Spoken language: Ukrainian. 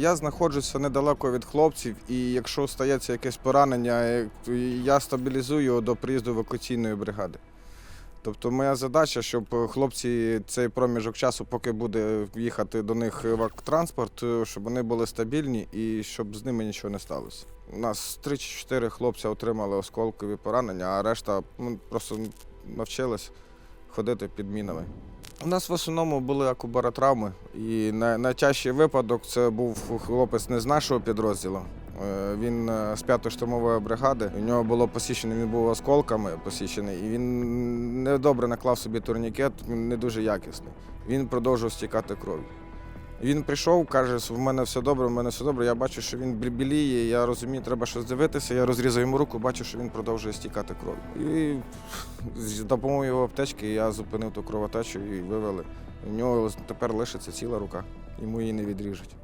Я знаходжуся недалеко від хлопців, і якщо стається якесь поранення, е, я стабілізую його до приїзду евакуаційної бригади. Тобто моя задача, щоб хлопці цей проміжок часу, поки буде їхати до них евак-транспорт, е, щоб вони були стабільні і щоб з ними нічого не сталося. У нас 3 чи 4 хлопця отримали осколкові поранення, а решта ну, просто навчились ходити під мінами. У нас в основному були акубаротравми, і най- найтяжчий випадок це був хлопець не з нашого підрозділу. Е, Він е, з 5-ї штурмової бригади. У нього було посічене, він був осколками посічений, і він недобре наклав собі турнікет, не дуже якісний. Він продовжував стікати кров'ю. Він прийшов, каже, в мене все добре, в мене все добре. Я бачу, що він біліє, я розумію, треба щось дивитися. Я розрізав йому руку, бачу, що він продовжує стікати кров. І з допомогою його аптечки я зупинив ту кровотечу і вивели. У нього тепер лишиться ціла рука, йому її не відріжуть.